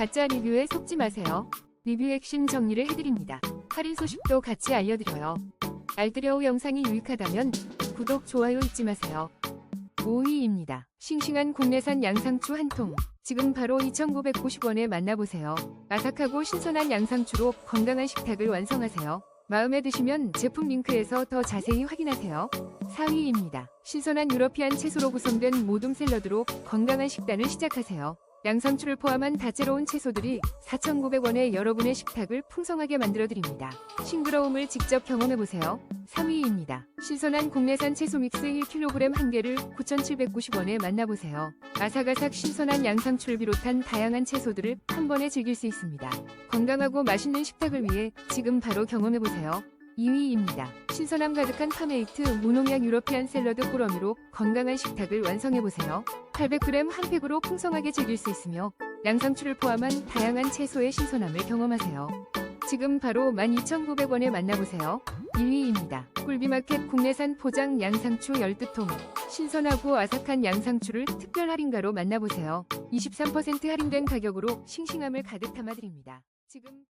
가짜 리뷰에 속지 마세요. 리뷰 핵심 정리를 해드립니다. 할인 소식도 같이 알려드려요. 알뜰여우 영상이 유익하다면 구독, 좋아요 잊지 마세요. 5위입니다. 싱싱한 국내산 양상추 한 통. 지금 바로 2,990원에 만나보세요. 아삭하고 신선한 양상추로 건강한 식탁을 완성하세요. 마음에 드시면 제품 링크에서 더 자세히 확인하세요. 4위입니다. 신선한 유러피안 채소로 구성된 모둠 샐러드로 건강한 식단을 시작하세요. 양상추를 포함한 다채로운 채소들이 4,900원에 여러분의 식탁을 풍성하게 만들어드립니다. 싱그러움을 직접 경험해보세요. 3위입니다. 신선한 국내산 채소 믹스 1kg 한 개를 9,790원에 만나보세요. 아삭아삭 신선한 양상추를 비롯한 다양한 채소들을 한 번에 즐길 수 있습니다. 건강하고 맛있는 식탁을 위해 지금 바로 경험해보세요. 2위입니다. 신선함 가득한 파메이트 무농약 유러피안 샐러드 꾸러미로 건강한 식탁을 완성해보세요. 800g 한 팩으로 풍성하게 즐길 수 있으며 양상추를 포함한 다양한 채소의 신선함을 경험하세요. 지금 바로 12,900원에 만나보세요. 1위입니다. 꿀비마켓 국내산 포장 양상추 12통. 신선하고 아삭한 양상추를 특별 할인가로 만나보세요. 23% 할인된 가격으로 싱싱함을 가득 담아드립니다. 지금